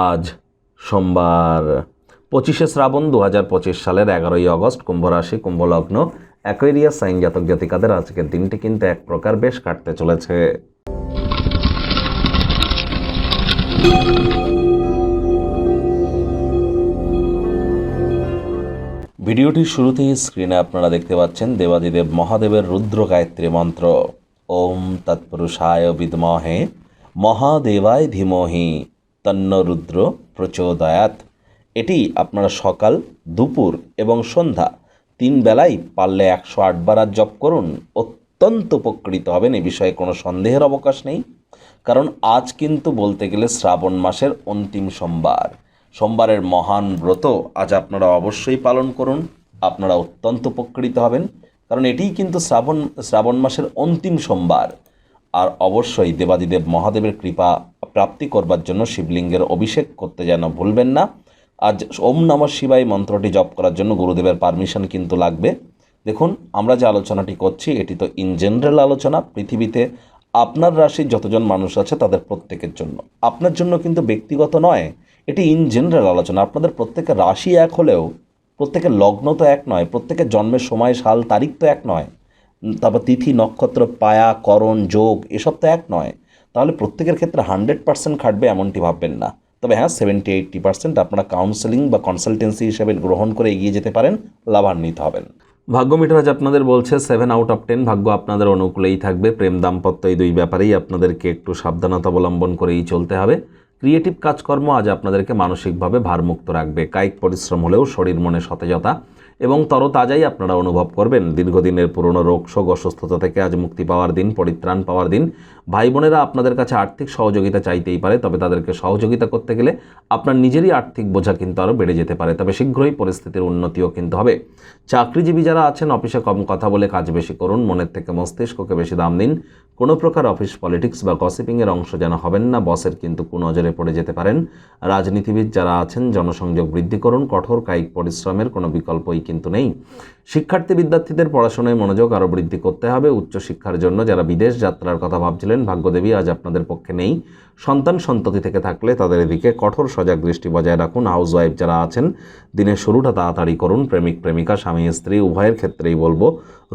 আজ সোমবার পঁচিশে শ্রাবণ দু হাজার পঁচিশ সালের এগারোই অগস্ট কুম্ভ রাশি কুম্ভ লগ্ন অ্যাকোয়েরিয়া সাইন জাতক জাতিকাদের আজকের দিনটি কিন্তু এক প্রকার বেশ কাটতে চলেছে। ভিডিওটির শুরুতেই স্ক্রিনে আপনারা দেখতে পাচ্ছেন দেবাদিদেব মহাদেবের রুদ্র গায়ত্রী মন্ত্র। ওম তৎপুরুষায় বিদমহে মহাদেবায় ধীমহি। তন্ন রুদ্র প্রচোদয়াত। এটি আপনারা সকাল, দুপুর এবং সন্ধ্যা। তিন বেলায় পারলে একশো আটবার আর জপ করুন। অত্যন্ত উপকৃত হবেন, এ বিষয়ে কোনো সন্দেহের অবকাশ নেই। কারণ আজ কিন্তু বলতে গেলে শ্রাবণ মাসের অন্তিম সোমবার। সোমবারের মহান ব্রত আজ আপনারা অবশ্যই পালন করুন। আপনারা অত্যন্ত উপকৃত হবেন। কারণ এটিই কিন্তু শ্রাবণ শ্রাবণ মাসের অন্তিম সোমবার। আর অবশ্যই দেবাদিদেব মহাদেবের কৃপা প্রাপ্তি করবার জন্য শিবলিঙ্গের অভিষেক করতে যেন ভুলবেন না। আজ ওম নমঃ শিবাই মন্ত্রটি জপ করার জন্য গুরুদেবের পারমিশন কিন্তু লাগবে। দেখুন, আমরা যে আলোচনাটি করছি, এটি তো ইন জেনারেল আলোচনা। পৃথিবীতে আপনার রাশির যতজন মানুষ আছে, তাদের প্রত্যেকের জন্য। আপনার জন্য কিন্তু ব্যক্তিগত নয়, এটি ইন জেনারেল আলোচনা। আপনাদের প্রত্যেকের রাশি এক হলেও, প্রত্যেকের লগ্ন তো এক নয়, প্রত্যেকের জন্মের সময়, সাল, তারিখ তো এক নয়। তারপর তিথি, নক্ষত্র, পায়া, করণ, যোগ, এসব তো এক নয়। তাহলে প্রত্যেকের ক্ষেত্রে হান্ড্রেড পার্সেন্ট খাটবে এমনটি ভাববেন না। তবে হ্যাঁ সেভেন্টি এইট্টি পার্সেন্ট আপনারা কাউন্সেলিং বা কনসালটেন্সি হিসেবে গ্রহণ করে এগিয়ে যেতে পারেন, লাভান্বিত হবেন। ভাগ্য মিটারাজ আপনাদের বলছে সেভেন আউট অফ টেন ভাগ্য আপনাদের অনুকূলেই থাকবে। প্রেম দাম্পত্য এই দুই ব্যাপারেই আপনাদেরকে একটু সাবধানতা অবলম্বন করেই চলতে হবে। ক্রিয়েটিভ কাজকর্ম আজ আপনাদেরকে মানসিকভাবে ভারমুক্ত রাখবে। কায়িক পরিশ্রম হলেও শরীর মনে সতেজতা এবং তরতাজাই আপনারা অনুভব করবেন। দীর্ঘদিনের পুরনো রোগ, শোক, অসুস্থতা থেকে আজ মুক্তি পাওয়ার দিন, পরিত্রাণ পাওয়ার দিন ভাই বোনেরা আপনাদের কাছে আর্থিক সহযোগিতা চাইতেই পারে, তবে তাদেরকে সহযোগিতা করতে গেলে আপনার নিজেরই আর্থিক বোঝা কিন্তু আরও বেড়ে যেতে পারে, তবে শীঘ্রই পরিস্থিতির উন্নতিও কিন্তু হবে। চাকরিজীবী যারা আছেন, অফিসে কম কথা বলে কাজ বেশি করুন, মনের থেকে মস্তিষ্ককে বেশি দাম দিন। কোনো প্রকার অফিস পলিটিক্স বা গসিপিংয়ের অংশ যেন হবেন না, বসের কিন্তু কুনজরে পড়ে যেতে পারেন। রাজনীতিবিদ যারা আছেন, জনসংযোগ বৃদ্ধি করুন, কঠোর কায়িক পরিশ্রমের কোনো বিকল্পই কিন্তু নেই। শিক্ষার্থী বিদ্যার্থীদের পড়াশোনায় মনোযোগ আরও বৃদ্ধি করতে হবে। উচ্চশিক্ষার জন্য যারা বিদেশ যাত্রার কথা ভাবছিলেন, ভাগ্যদেবী আজ আপনাদের পক্ষে নেই। সন্তান সন্ততি থেকে থাকলে তাদের এদিকে কঠোর সজাগ দৃষ্টি বজায় রাখুন। হাউসওয়াইফ যারা আছেন, দিনের শুরুটা তাড়াতাড়ি করুন। প্রেমিক, প্রেমিকা, স্বামী, স্ত্রী, উভয়ের ক্ষেত্রেই বলব,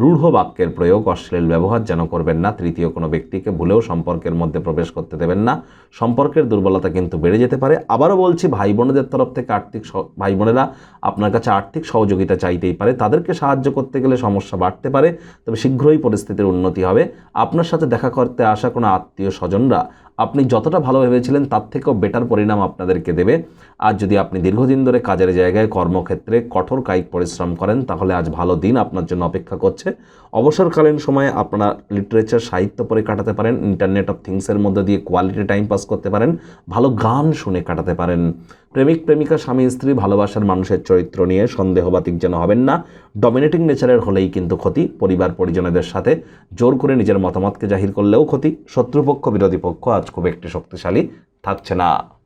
রূঢ় বাক্যের প্রয়োগ, অশ্লীল ব্যবহার যেন করবেন না। তৃতীয় কোনো ব্যক্তিকে ভুলেও সম্পর্কের মধ্যে প্রবেশ করতে দেবেন না। সম্পর্কের দুর্বলতা কিন্তু বেড়ে যেতে পারে। আবারও বলছি ভাই বোনেদের তরফ থেকে আর্থিক ভাই বোনেরা আপনার কাছে আর্থিক সহযোগিতা চাইতেই পারে। তাদেরকে সাহায্য করতে গেলে সমস্যা বাড়তে পারে, তবে শীঘ্রই পরিস্থিতির উন্নতি হবে। আপনার সাথে দেখা করতে আসা কোনো আত্মীয় স্বজনরা আপনি যতটা ভালো ভেবেছিলেন, তার থেকেও বেটার পরিণাম আপনাদেরকে দেবে। আর যদি আপনি দীর্ঘদিন ধরে কাজের জায়গায় কর্মক্ষেত্রে কঠোর কায়িক পরিশ্রম করেন, তাহলে আজ ভালো দিন আপনার জন্য অপেক্ষা করছে। অবসরকালীন সময়ে আপনারা লিটারেচার সাহিত্য পড়ে কাটাতে পারেন ইন্টারনেট অফ থিংসের মধ্যে দিয়ে কোয়ালিটি টাইম পাস করতে পারেন, ভালো গান শুনে কাটাতে পারেন। প্রেমিক, প্রেমিকা, স্বামী, স্ত্রী, ভালোবাসার মানুষের চরিত্র নিয়ে সন্দেহবাতিক যেন হবেন না। ডমিনেটিং নেচারের হলেই কিন্তু ক্ষতি পরিবার পরিজনদের সাথে জোর করে নিজের মতামতকে জাহির করলেও ক্ষতি, শত্রুপক্ষ, বিরোধী পক্ষ আজ খুব একটি শক্তিশালী থাকছে না।